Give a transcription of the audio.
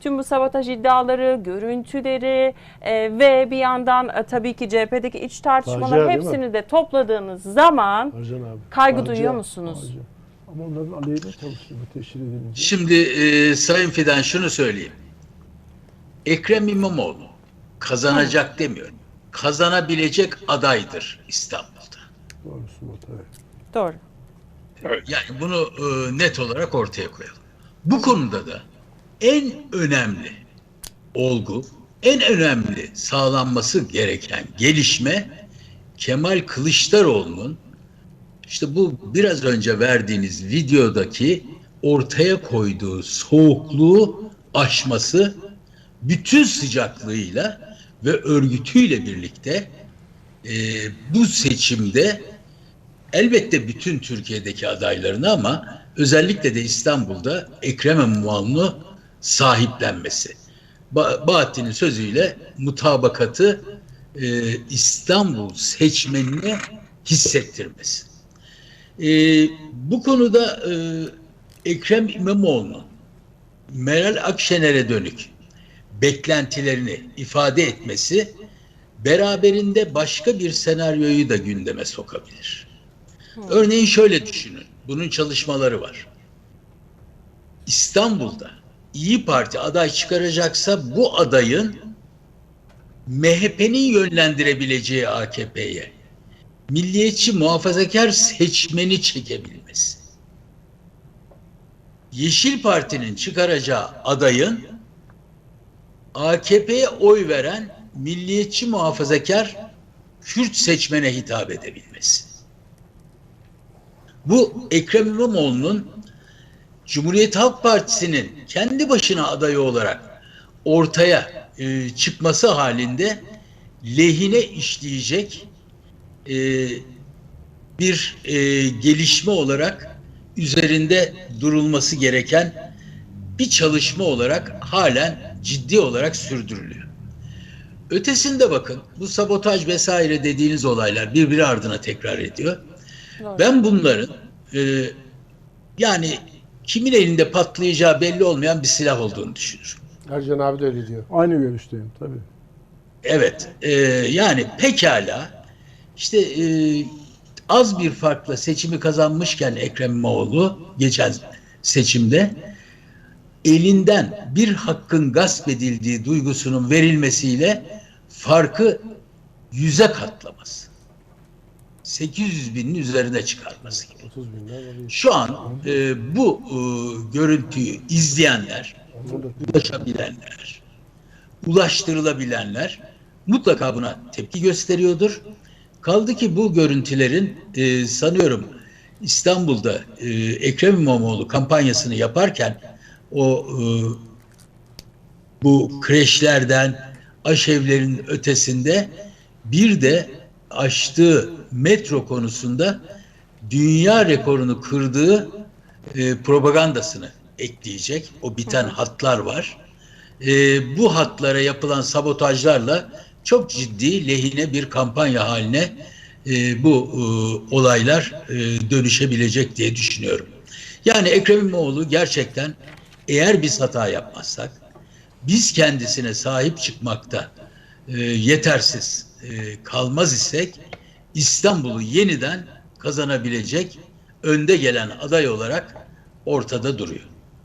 tüm bu sabotaj iddiaları, görüntüleri e, ve bir yandan e, tabii ki CHP'deki iç tartışmalar Facia hepsini de topladığınız zaman abi. Kaygı Facia, duyuyor musunuz? facia. Ama onların aleyhine çalışıyor bu teşhir edilince. Şimdi e, Sayın Fidan şunu söyleyeyim. Ekrem İmamoğlu kazanacak demiyorum. Kazanabilecek adaydır İstanbul'da. Doğrusu bu tabii. doğru. Yani bunu e, net olarak ortaya koyalım. Bu konuda da en önemli olgu, en önemli sağlanması gereken gelişme Kemal Kılıçdaroğlu'nun işte bu biraz önce verdiğiniz videodaki ortaya koyduğu soğukluğu aşması bütün sıcaklığıyla ve örgütüyle birlikte e, bu seçimde elbette bütün Türkiye'deki adaylarını ama özellikle de İstanbul'da Ekrem İmamoğlu'nu sahiplenmesi. Ba- Bahattin'in sözüyle mutabakatı e, İstanbul seçmenine hissettirmesi. E, bu konuda e, Ekrem İmamoğlu'nun Meral Akşener'e dönük beklentilerini ifade etmesi beraberinde başka bir senaryoyu da gündeme sokabilir. Örneğin şöyle düşünün. Bunun çalışmaları var. İstanbul'da İyi Parti aday çıkaracaksa bu adayın MHP'nin yönlendirebileceği AKP'ye milliyetçi muhafazakar seçmeni çekebilmesi. Yeşil Parti'nin çıkaracağı adayın AKP'ye oy veren milliyetçi muhafazakar Kürt seçmene hitap edebilmesi. Bu Ekrem İmamoğlu'nun Cumhuriyet Halk Partisi'nin kendi başına adayı olarak ortaya e, çıkması halinde lehine işleyecek e, bir e, gelişme olarak üzerinde durulması gereken bir çalışma olarak halen ciddi olarak sürdürülüyor. Ötesinde bakın bu sabotaj vesaire dediğiniz olaylar birbiri ardına tekrar ediyor. Ben bunların e, yani kimin elinde patlayacağı belli olmayan bir silah olduğunu düşünüyorum. Ercan abi de öyle diyor. Aynı görüşteyim tabii. Evet, e, yani pekala işte e, az bir farkla seçimi kazanmışken Ekrem İmamoğlu geçen seçimde elinden bir hakkın gasp edildiği duygusunun verilmesiyle farkı yüze katlaması. 800 binin üzerine çıkarması gibi. 30 binler alıyor. Şu an e, bu e, görüntüyü izleyenler, ulaşabilenler, ulaştırılabilenler mutlaka buna tepki gösteriyordur. Kaldı ki bu görüntülerin e, sanıyorum İstanbul'da e, Ekrem İmamoğlu kampanyasını yaparken o e, bu kreşlerden, aşevlerin ötesinde bir de açtığı metro konusunda dünya rekorunu kırdığı e, propagandasını ekleyecek. O biten hatlar var. E, bu hatlara yapılan sabotajlarla çok ciddi lehine bir kampanya haline e, bu e, olaylar e, dönüşebilecek diye düşünüyorum. Yani Ekrem İmamoğlu gerçekten eğer biz hata yapmazsak biz kendisine sahip çıkmakta e, yetersiz e, kalmaz isek İstanbul'u yeniden kazanabilecek önde gelen aday olarak ortada duruyor.